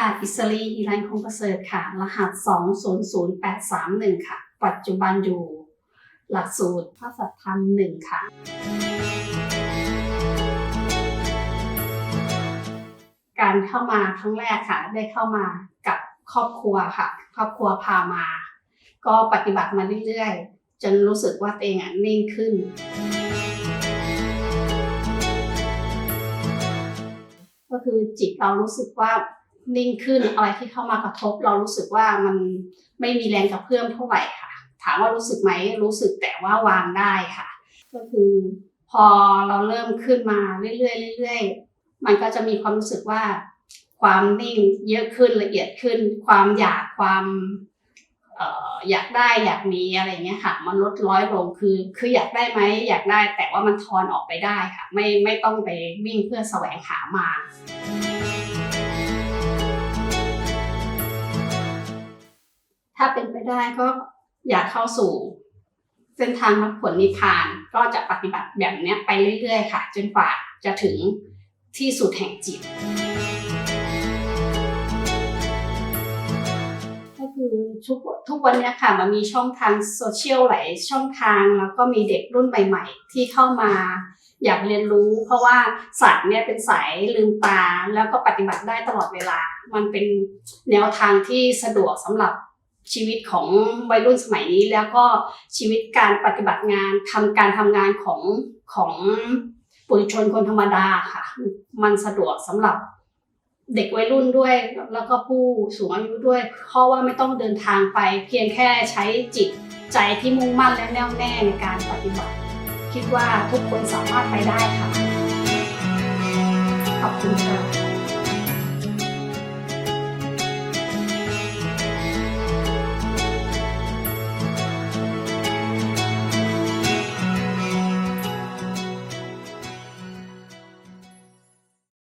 ค่ะอิสรีอีไลน์คงประเสริฐค่ะ รหัส 200831 ค่ะ ปัจจุบันอยู่ หลักสูตรภาษาธรรมหนึ่งค่ะ การเข้ามาครั้งแรกค่ะ ได้เข้ามากับครอบครัวค่ะ ครอบครัวพามา ก็ปฏิบัติมาเรื่อยๆ จนรู้สึกว่าตัวเองนิ่งขึ้นก็คือจิตเรารู้สึกว่า นิ่งขึ้นอะไรที่เข้ามากระทบ เรารู้สึกว่ามันไม่มีแรงกระเพื่อมเท่าไหร่ค่ะ ถามว่ารู้สึกไหมรู้สึกแต่ว่าวางได้ค่ะ ก็คือพอเราเริ่มขึ้นมาเรื่อยๆเรื่อยๆมันก็จะมีความรู้สึกว่า ความนิ่งเยอะขึ้นละเอียดขึ้น ความอยากความเอ่ออยากได้อยากมีอะไรเงี้ยค่ะ มันลดร้อยลงคือ คืออยากได้ไหมอยากได้แต่ว่ามันทอนออกไปได้ค่ะ ไม่ไม่ต้องไปวิ่งเพื่อแสวงหามา ถ้าเป็นไปได้ก็อยากเข้าสู่ เส้นทางมรรคผลนิพพานก็จะปฏิบัติแบบนี้ไปเรื่อยๆค่ะ จนกว่าจะถึงที่สุดแห่งจิต ก็คือทุกทุกวันนี้ค่ะ มันมีช่องทางโซเชียลหลายช่องทางแล้วก็มีเด็กรุ่นใหม่ ๆ ที่เข้ามาอยากเรียนรู้ เพราะว่าสัตว์เนี่ยเป็นสายลืมตาแล้วก็ปฏิบัติได้ตลอดเวลา มันเป็นแนวทางที่สะดวกสำหรับ ชีวิตของวัยรุ่นสมัยนี้ แล้วก็ชีวิตการปฏิบัติงานทำการทำงานของของปุถุชนคนธรรมดาค่ะ มันสะดวกสำหรับเด็กวัยรุ่นด้วย แล้วก็ผู้สูงอายุด้วย เพราะว่าไม่ต้องเดินทางไป เพียงแค่ใช้จิตใจที่มุ่งมั่นและแน่วแน่ในการปฏิบัติ คิดว่าทุกคนสามารถไปได้ค่ะ ขอบคุณค่ะ